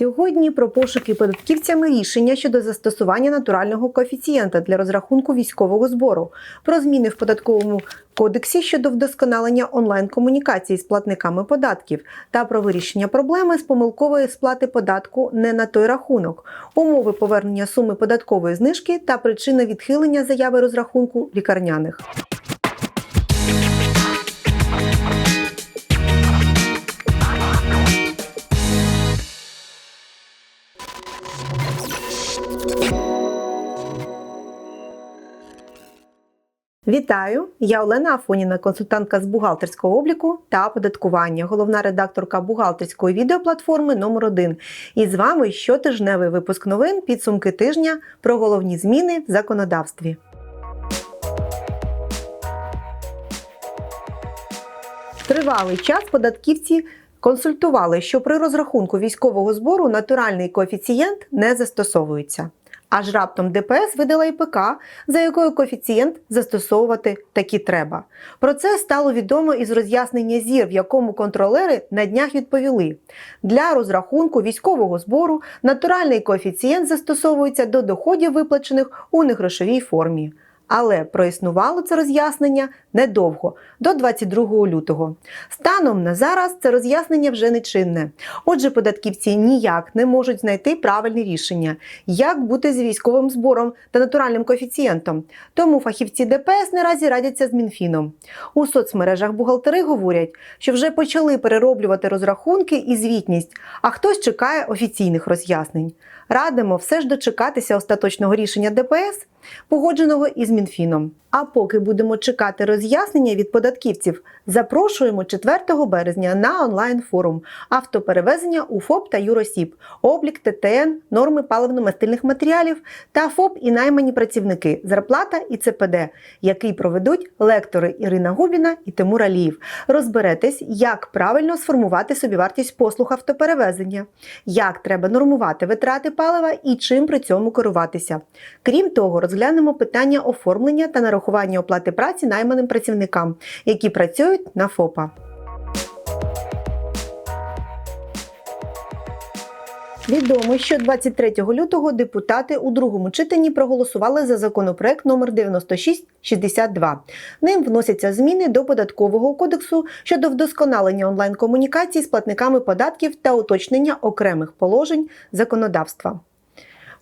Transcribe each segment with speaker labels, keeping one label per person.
Speaker 1: Сьогодні про пошуки податківцями рішення щодо застосування натурального коефіцієнта для розрахунку військового збору, про зміни в податковому кодексі щодо вдосконалення онлайн-комунікації з платниками податків та про вирішення проблеми з помилкової сплати податку не на той рахунок, умови повернення суми податкової знижки та причини відхилення заяви розрахунку лікарняних. Вітаю! Я Олена Афоніна, консультантка з бухгалтерського обліку та оподаткування, головна редакторка бухгалтерської відеоплатформи номер 1 І з вами щотижневий випуск новин підсумки тижня про головні зміни в законодавстві. Тривалий час податківці консультували, що при розрахунку військового збору натуральний коефіцієнт не застосовується. Аж раптом ДПС видала ІПК, за якою коефіцієнт застосовувати такі треба. Про це стало відомо із роз'яснення ЗІР, в якому контролери на днях відповіли: для розрахунку військового збору натуральний коефіцієнт застосовується до доходів, виплачених у негрошовій формі. Але проіснувало це роз'яснення недовго, до 22 лютого. Станом на зараз це роз'яснення вже не чинне. Отже, податківці ніяк не можуть знайти правильне рішення, як бути з військовим збором та натуральним коефіцієнтом. Тому фахівці ДПС наразі радяться з Мінфіном. У соцмережах бухгалтери говорять, що вже почали перероблювати розрахунки і звітність, а хтось чекає офіційних роз'яснень. Радимо все ж дочекатися остаточного рішення ДПС, погодженого із Мінфіном. А поки будемо чекати роз'яснення від податківців, запрошуємо 4 березня на онлайн-форум автоперевезення у ФОП та Юросіб, облік ТТН, норми паливно-мастильних матеріалів та ФОП і наймані працівники, зарплата і ЦПД, який проведуть лектори Ірина Губіна і Тимур Аліїв. Розберетесь, як правильно сформувати собівартість послуг автоперевезення, як треба нормувати витрати палива і чим при цьому керуватися. Крім того, розглянемо питання оформлення та нарахування оплати праці найманим працівникам, які працюють на ФОПа. Відомо, що 23 лютого депутати у другому читанні проголосували за законопроект номер 9662. Ним вносяться зміни до податкового кодексу щодо вдосконалення онлайн-комунікацій з платниками податків та уточнення окремих положень законодавства.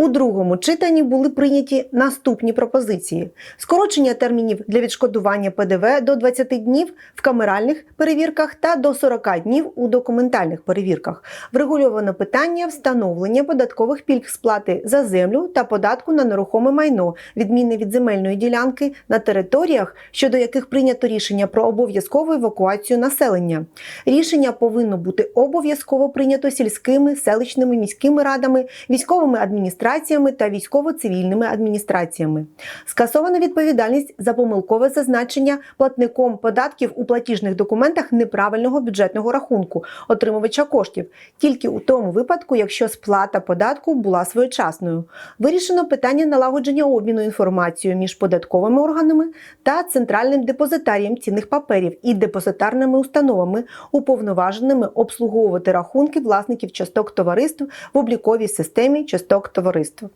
Speaker 1: У другому читанні були прийняті наступні пропозиції: скорочення термінів для відшкодування ПДВ до 20 днів в камеральних перевірках та до 40 днів у документальних перевірках. Врегульовано питання встановлення податкових пільг сплати за землю та податку на нерухоме майно, відмінне від земельної ділянки на територіях, щодо яких прийнято рішення про обов'язкову евакуацію населення. Рішення повинно бути обов'язково прийнято сільськими, селищними, міськими радами, військовими адміністраціями та військово-цивільними адміністраціями. Скасована відповідальність за помилкове зазначення платником податків у платіжних документах неправильного бюджетного рахунку отримувача коштів, тільки у тому випадку, якщо сплата податку була своєчасною. Вирішено питання налагодження обміну інформацією між податковими органами та центральним депозитарієм цінних паперів і депозитарними установами, уповноваженими обслуговувати рахунки власників часток товариств в обліковій системі часток товариств. Cristo.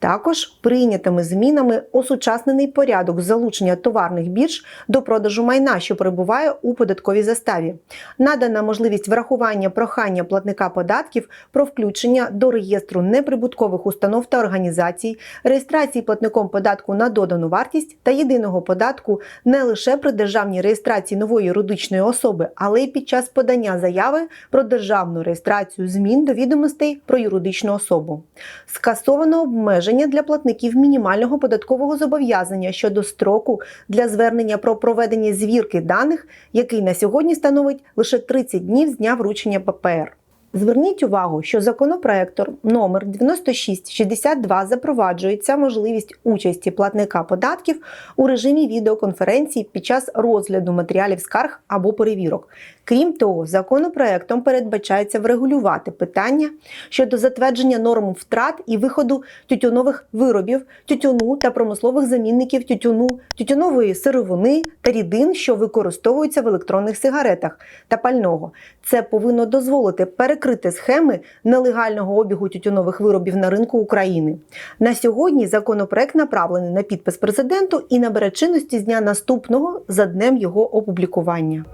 Speaker 1: Також прийнятими змінами осучаснений порядок залучення товарних бірж до продажу майна, що перебуває у податковій заставі. Надана можливість врахування прохання платника податків про включення до реєстру неприбуткових установ та організацій, реєстрації платником податку на додану вартість та єдиного податку не лише при державній реєстрації нової юридичної особи, але й під час подання заяви про державну реєстрацію змін до відомостей про юридичну особу. Скасовано обмеження для платників мінімального податкового зобов'язання щодо строку для звернення про проведення звірки даних, який на сьогодні становить лише 30 днів з дня вручення ППР. Зверніть увагу, що законопроектор номер 9662 запроваджується можливість участі платника податків у режимі відеоконференції під час розгляду матеріалів скарг або перевірок. Крім того, законопроектом передбачається врегулювати питання щодо затвердження норм втрат і виходу тютюнових виробів, тютюну та промислових замінників тютюну, тютюнової сировини та рідин, що використовуються в електронних сигаретах та пального. Це повинно дозволити перед прикрити схеми нелегального обігу тютюнових виробів на ринку України. На сьогодні законопроект направлений на підпис президенту і набере чинності з дня наступного за днем його опублікування.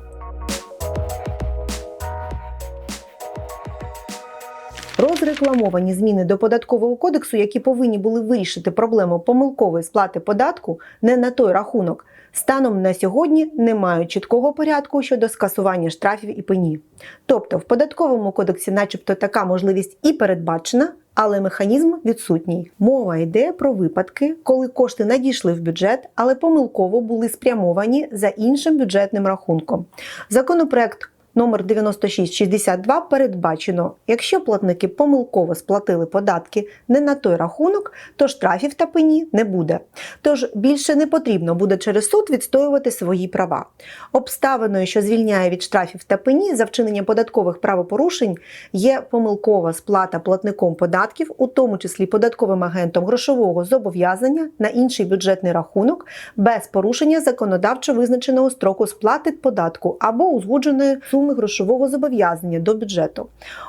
Speaker 1: Розрекламовані зміни до податкового кодексу, які повинні були вирішити проблему помилкової сплати податку не на той рахунок, станом на сьогодні не мають чіткого порядку щодо скасування штрафів і пені. Тобто в податковому кодексі, начебто, така можливість і передбачена. Але механізм відсутній. Мова йде про випадки, коли кошти надійшли в бюджет, але помилково були спрямовані за іншим бюджетним рахунком. Законопроект номер 9662 передбачено, якщо платники помилково сплатили податки не на той рахунок, то штрафів та пені не буде. Тож більше не потрібно буде через суд відстоювати свої права. Обставиною, що звільняє від штрафів та пені за вчинення податкових правопорушень, є помилкова сплата платником податків, у тому числі податковим агентом грошового зобов'язання на інший бюджетний рахунок без порушення законодавчо визначеного строку сплати податку або узгодженої суми суми грошового зобов'язання до бюджету.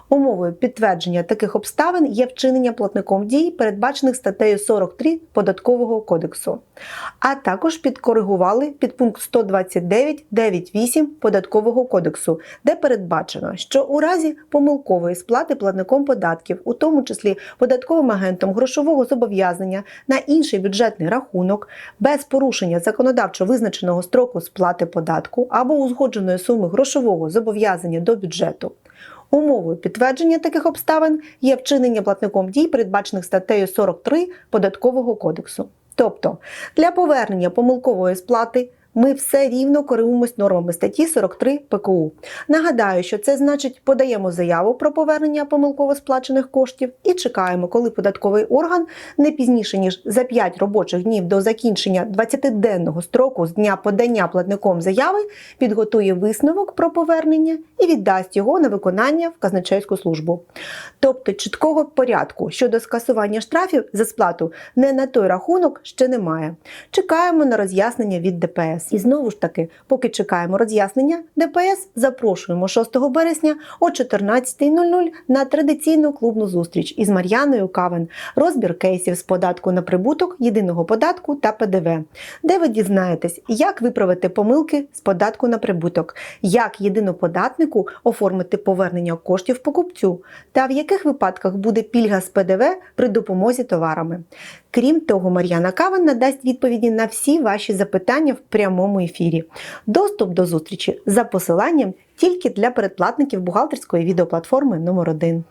Speaker 1: Умовою підтвердження таких обставин є вчинення платником дій, передбачених статтею 43 Податкового кодексу. А також підкоригували підпункт 129.9.8 Податкового кодексу, де передбачено, що у разі помилкової сплати платником податків, у тому числі податковим агентом грошового зобов'язання на інший бюджетний рахунок, без порушення законодавчо визначеного строку сплати податку або узгодженої суми грошового зобов'язання, зобов'язання до бюджету. Умовою підтвердження таких обставин є вчинення платником дій, передбачених статтею 43 Податкового кодексу. Тобто для повернення помилкової сплати ми все рівно коригуємось нормами статті 43 ПКУ. Нагадаю, що це значить, подаємо заяву про повернення помилково сплачених коштів і чекаємо, коли податковий орган не пізніше ніж за 5 робочих днів до закінчення 20-денного строку з дня подання платником заяви підготує висновок про повернення і віддасть його на виконання в казначейську службу. Тобто чіткого порядку щодо скасування штрафів за сплату не на той рахунок ще немає. Чекаємо на роз'яснення від ДПС. І знову ж таки, поки чекаємо роз'яснення, ДПС запрошуємо 6 березня о 14.00 на традиційну клубну зустріч із Мар'яною Кавен, розбір кейсів з податку на прибуток, єдиного податку та ПДВ, де ви дізнаєтесь, як виправити помилки з податку на прибуток, як єдиноподатнику оформити повернення коштів покупцю, та в яких випадках буде пільга з ПДВ при допомозі товарами. Крім того, Мар'яна Каван надасть відповіді на всі ваші запитання в прямому ефірі. Доступ до зустрічі за посиланням тільки для передплатників бухгалтерської відеоплатформи номер 1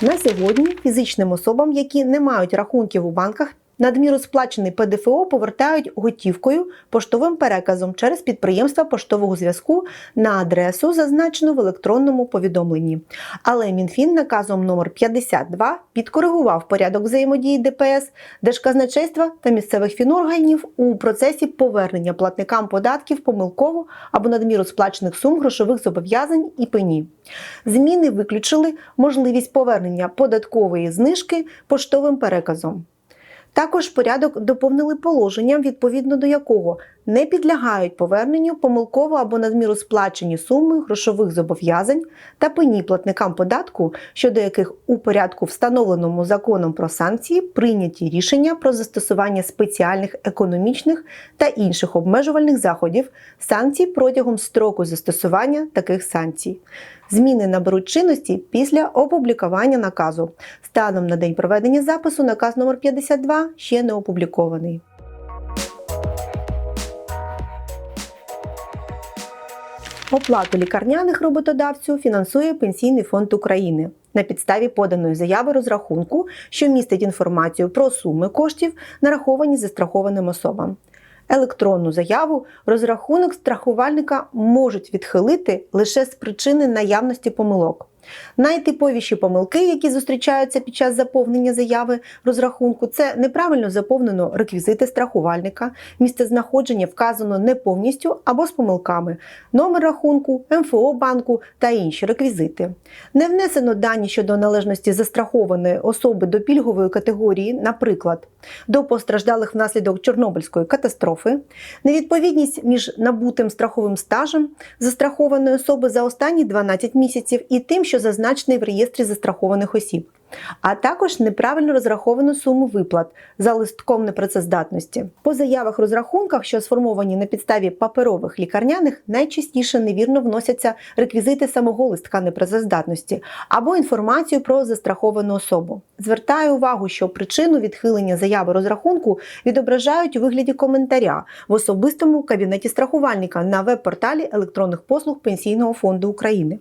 Speaker 1: На сьогодні фізичним особам, які не мають рахунків у банках, Надміру сплачений ПДФО повертають готівкою поштовим переказом через підприємства поштового зв'язку на адресу, зазначену в електронному повідомленні. Але МінФін наказом номер 52 підкоригував порядок взаємодії ДПС, Держказначейства та місцевих фінорганів у процесі повернення платникам податків помилково або надміру сплачених сум грошових зобов'язань і пені. Зміни виключили можливість повернення податкової знижки поштовим переказом. Також порядок доповнили положенням, відповідно до якого не підлягають поверненню помилково або надміру сплачені суми грошових зобов'язань та пені платникам податку, щодо яких у порядку, встановленому законом про санкції, прийняті рішення про застосування спеціальних економічних та інших обмежувальних заходів санкцій протягом строку застосування таких санкцій. Зміни наберуть чинності після опублікування наказу. Станом на день проведення запису наказ номер 52 ще не опублікований. Оплату лікарняних роботодавцю фінансує Пенсійний фонд України на підставі поданої заяви розрахунку, що містить інформацію про суми коштів, нараховані застрахованим особам. Електронну заяву розрахунок страхувальника можуть відхилити лише з причини наявності помилок. Найтиповіші помилки, які зустрічаються під час заповнення заяви розрахунку, це неправильно заповнено реквізити страхувальника, місце знаходження вказано не повністю або з помилками, номер рахунку, МФО банку та інші реквізити. Не внесено дані щодо належності застрахованої особи до пільгової категорії, наприклад, до постраждалих внаслідок Чорнобильської катастрофи, невідповідність між набутим страховим стажем застрахованої особи за останні 12 місяців і тим, що зазначений в реєстрі застрахованих осіб, а також неправильно розраховану суму виплат за листком непрацездатності. По заявах розрахунках, що сформовані на підставі паперових лікарняних, найчастіше невірно вносяться реквізити самого листка непрацездатності або інформацію про застраховану особу. Звертаю увагу, що причину відхилення заяви розрахунку відображають у вигляді коментаря в особистому кабінеті страхувальника на веб-порталі електронних послуг Пенсійного фонду України.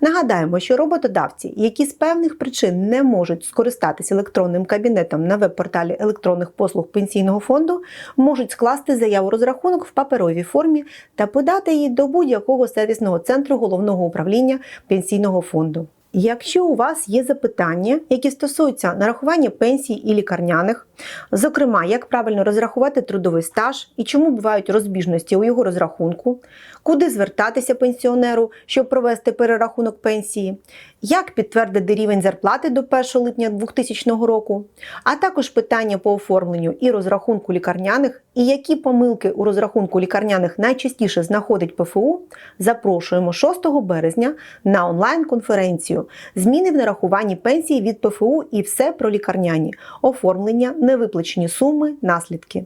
Speaker 1: Нагадаємо, що роботодавці, які з певних причин не можуть скористатися електронним кабінетом на веб-порталі електронних послуг Пенсійного фонду, можуть скласти заяву розрахунок в паперовій формі та подати її до будь-якого сервісного центру головного управління Пенсійного фонду. Якщо у вас є запитання, які стосуються нарахування пенсій і лікарняних, зокрема, як правильно розрахувати трудовий стаж і чому бувають розбіжності у його розрахунку, куди звертатися пенсіонеру, щоб провести перерахунок пенсії, як підтвердити рівень зарплати до 1 липня 2000 року, а також питання по оформленню і розрахунку лікарняних, і які помилки у розрахунку лікарняних найчастіше знаходить ПФУ, запрошуємо 6 березня на онлайн-конференцію. Зміни в нарахуванні пенсії від ПФУ і все про лікарняні, оформлення, невиплачені суми, наслідки.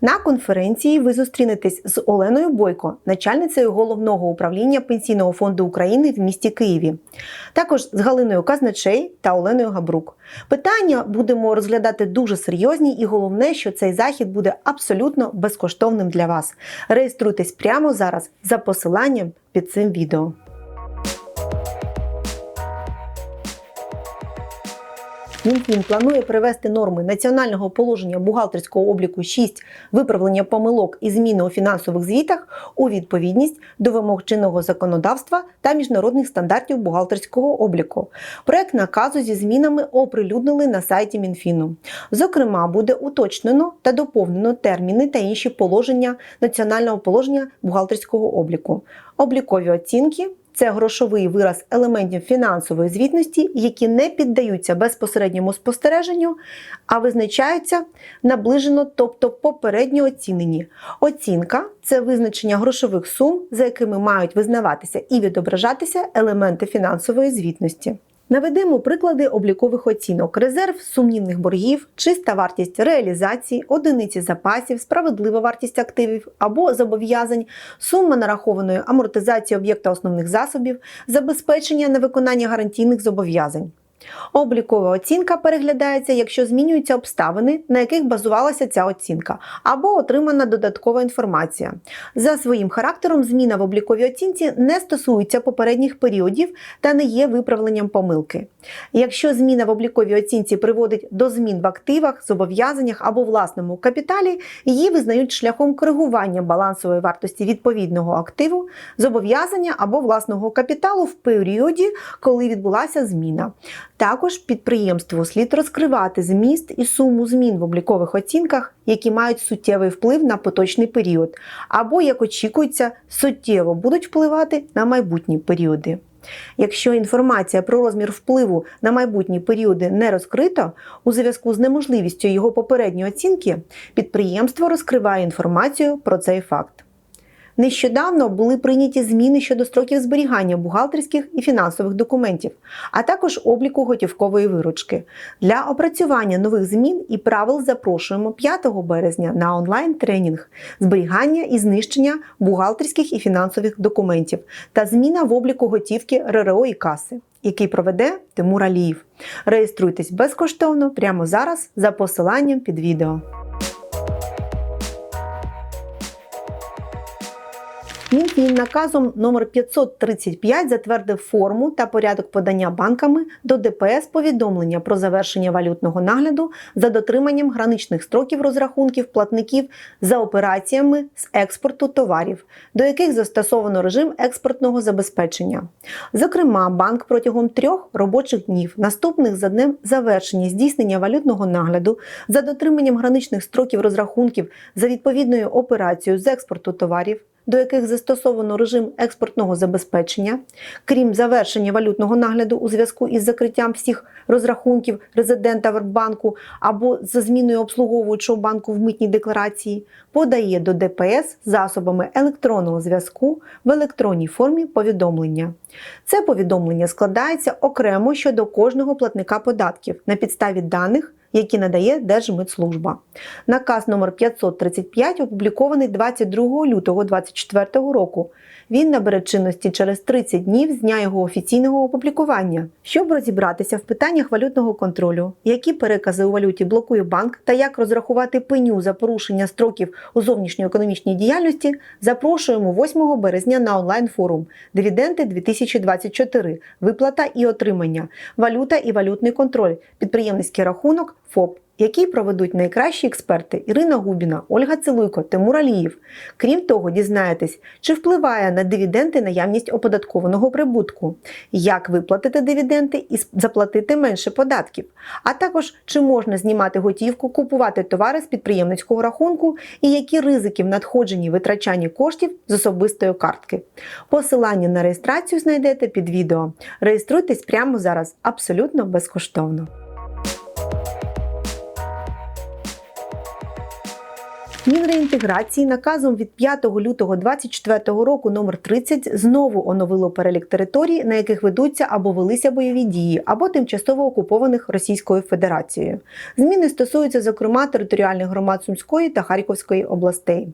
Speaker 1: На конференції ви зустрінетесь з Оленою Бойко, начальницею головного управління Пенсійного фонду України в місті Києві. Також з Галиною Казначей та Оленою Габрук. Питання будемо розглядати дуже серйозні, і головне, що цей захід буде абсолютно безкоштовним для вас. Реєструйтесь прямо зараз за посиланням під цим відео. Мінфін планує привести норми національного положення бухгалтерського обліку 6 виправлення помилок і зміни у фінансових звітах у відповідність до вимог чинного законодавства та міжнародних стандартів бухгалтерського обліку. Проект наказу зі змінами оприлюднили на сайті Мінфіну. Зокрема, буде уточнено та доповнено терміни та інші положення національного положення бухгалтерського обліку, облікові оцінки. Це грошовий вираз елементів фінансової звітності, які не піддаються безпосередньому спостереженню, а визначаються наближено, тобто попередньо оцінені. Оцінка це визначення грошових сум, за якими мають визнаватися і відображатися елементи фінансової звітності. Наведемо приклади облікових оцінок: резерв сумнівних боргів, чиста вартість реалізації, одиниці запасів, справедлива вартість активів або зобов'язань, сума нарахованої амортизації об'єкта основних засобів, забезпечення на виконання гарантійних зобов'язань. Облікова оцінка переглядається, якщо змінюються обставини, на яких базувалася ця оцінка, або отримана додаткова інформація. За своїм характером, зміна в обліковій оцінці не стосується попередніх періодів та не є виправленням помилки. Якщо зміна в обліковій оцінці приводить до змін в активах, зобов'язаннях або власному капіталі, її визнають шляхом коригування балансової вартості відповідного активу, зобов'язання або власного капіталу в періоді, коли відбулася зміна. Також підприємству слід розкривати зміст і суму змін в облікових оцінках, які мають суттєвий вплив на поточний період, або, як очікується, суттєво будуть впливати на майбутні періоди. Якщо інформація про розмір впливу на майбутні періоди не розкрита, у зв'язку з неможливістю його попередньої оцінки, підприємство розкриває інформацію про цей факт. Нещодавно були прийняті зміни щодо строків зберігання бухгалтерських і фінансових документів, а також обліку готівкової виручки. Для опрацювання нових змін і правил запрошуємо 5 березня на онлайн-тренінг зберігання і знищення бухгалтерських і фінансових документів та зміна в обліку готівки РРО і каси. Який проведе Тимур Аліїв. Реєструйтесь безкоштовно прямо зараз за посиланням під відео. Мінфін наказом номер 535 затвердив форму та порядок подання банками до ДПС повідомлення про завершення валютного нагляду за дотриманням граничних строків розрахунків платників за операціями з експорту товарів, до яких застосовано режим експортного забезпечення. Зокрема, банк протягом трьох робочих днів, наступних за днем завершення здійснення валютного нагляду за дотриманням граничних строків розрахунків за відповідною операцією з експорту товарів, до яких застосовано режим експортного забезпечення, крім завершення валютного нагляду у зв'язку із закриттям всіх розрахунків резидента Вербанку або за зміною обслуговуючого банку в митній декларації, подає до ДПС засобами електронного зв'язку в електронній формі повідомлення. Це повідомлення складається окремо щодо кожного платника податків на підставі даних які надає Держмитслужба. Наказ номер 535 опублікований 22 лютого 2024 року. Він набере чинності через 30 днів з дня його офіційного опублікування. Щоб розібратися в питаннях валютного контролю, які перекази у валюті блокує банк та як розрахувати пеню за порушення строків у зовнішньоекономічній діяльності, запрошуємо 8 березня на онлайн-форум Дивіденти 2024. Виплата і отримання, валюта і валютний контроль, підприємницький рахунок, ФОП який проведуть найкращі експерти Ірина Губіна, Ольга Целуйко, Тимур Аліїв. Крім того, дізнаєтесь, чи впливає на дивіденди наявність оподаткованого прибутку, як виплатити дивіденди і заплатити менше податків, а також чи можна знімати готівку, купувати товари з підприємницького рахунку і які ризики в надходженні витрачанні коштів з особистої картки. Посилання на реєстрацію знайдете під відео. Реєструйтесь прямо зараз абсолютно безкоштовно. Мінреінтеграції наказом від 5 лютого 2024 року номер 30 знову оновило перелік територій, на яких ведуться або велися бойові дії, або тимчасово окупованих Російською Федерацією. Зміни стосуються, зокрема, територіальних громад Сумської та Харківської областей.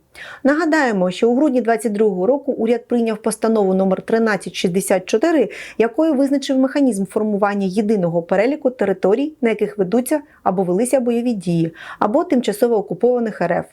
Speaker 1: Нагадаємо, що у грудні 2022 року уряд прийняв постанову номер 1364, якою визначив механізм формування єдиного переліку територій, на яких ведуться або велися бойові дії, або тимчасово окупованих РФ.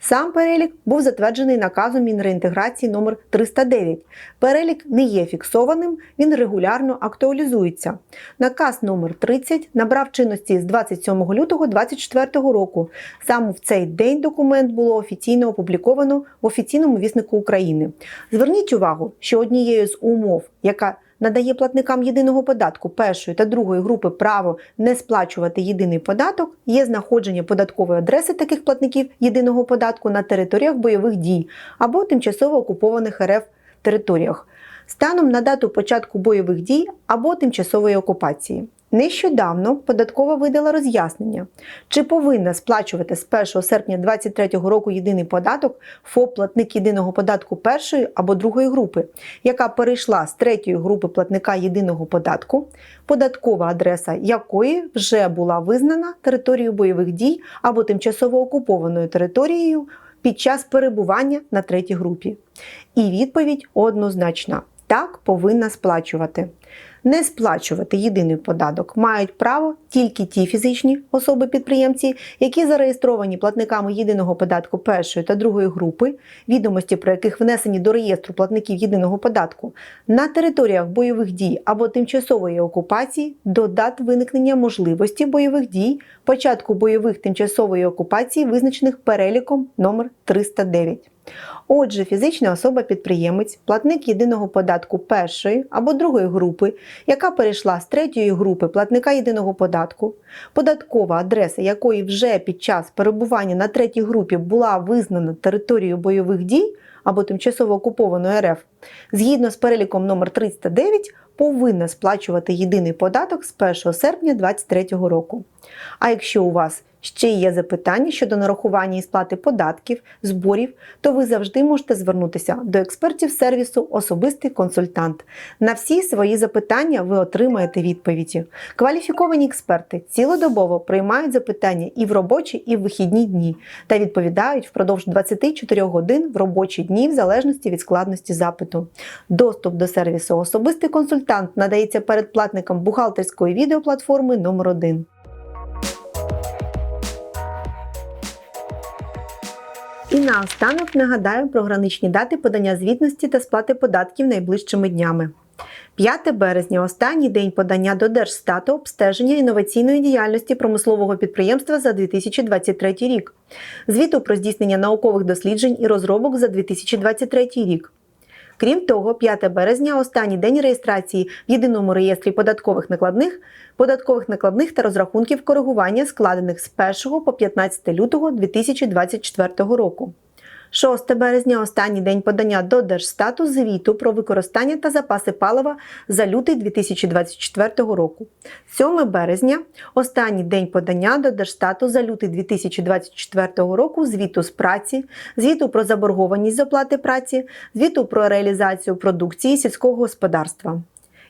Speaker 1: Сам перелік був затверджений наказом Мінреінтеграції номер 309 Перелік не є фіксованим, він регулярно актуалізується. Наказ номер 30 набрав чинності з 27 лютого 2024 року. Саме в цей день документ було офіційно опубліковано в офіційному віснику України. Зверніть увагу, що однією з умов, яка надає платникам єдиного податку першої та другої групи право не сплачувати єдиний податок, є знаходження податкової адреси таких платників єдиного податку на територіях бойових дій або тимчасово окупованих РФ територіях, станом на дату початку бойових дій або тимчасової окупації. Нещодавно податкова видала роз'яснення, чи повинна сплачувати з 1 серпня 2023 року єдиний податок ФОП платник єдиного податку першої або другої групи, яка перейшла з третьої групи платника єдиного податку, податкова адреса якої вже була визнана територією бойових дій або тимчасово окупованою територією під час перебування на третій групі. І відповідь однозначна: так повинна сплачувати не сплачувати єдиний податок мають право тільки ті фізичні особи-підприємці, які зареєстровані платниками єдиного податку першої та другої групи, відомості про яких внесені до реєстру платників єдиного податку на територіях бойових дій або тимчасової окупації до дат виникнення можливості бойових дій, початку бойових тимчасової окупації, визначених переліком номер 309 Отже, фізична особа-підприємець, платник єдиного податку першої або другої групи, яка перейшла з третьої групи платника єдиного податку, податкова адреса якої вже під час перебування на третій групі була визнана територією бойових дій або тимчасово окупованої РФ, згідно з переліком номер 309 повинна сплачувати єдиний податок з 1 серпня 2023 року. А якщо у вас ще є запитання щодо нарахування і сплати податків, зборів, то ви завжди можете звернутися до експертів сервісу Особистий консультант. На всі свої запитання ви отримаєте відповіді. Кваліфіковані експерти цілодобово приймають запитання і в робочі, і в вихідні дні та відповідають впродовж 24 годин в робочі дні, в залежності від складності запиту. Доступ до сервісу Особистий консультант надається передплатникам бухгалтерської відеоплатформи номер 1 І наостанок нагадаю про граничні дати подання звітності та сплати податків найближчими днями. 5 березня останній день подання до Держстату обстеження інноваційної діяльності промислового підприємства за 2023 рік, звіту про здійснення наукових досліджень і розробок за 2023 рік. Крім того, 5 березня останній день реєстрації в єдиному реєстрі податкових накладних, податкових накладних та розрахунків коригування, складених з 1 по 15 лютого 2024 року. 6 березня останній день подання до Держстату звіту про використання та запаси палива за лютий 2024 року. 7 березня останній день подання до Держстату за лютий 2024 року звіту з праці, звіту про заборгованість з оплати праці, звіту про реалізацію продукції сільського господарства.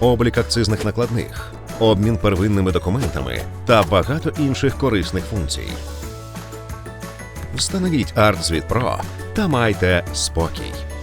Speaker 2: облік акцизних накладних, обмін первинними документами та багато інших корисних функцій. Встановіть ArtZvit Pro та майте спокій.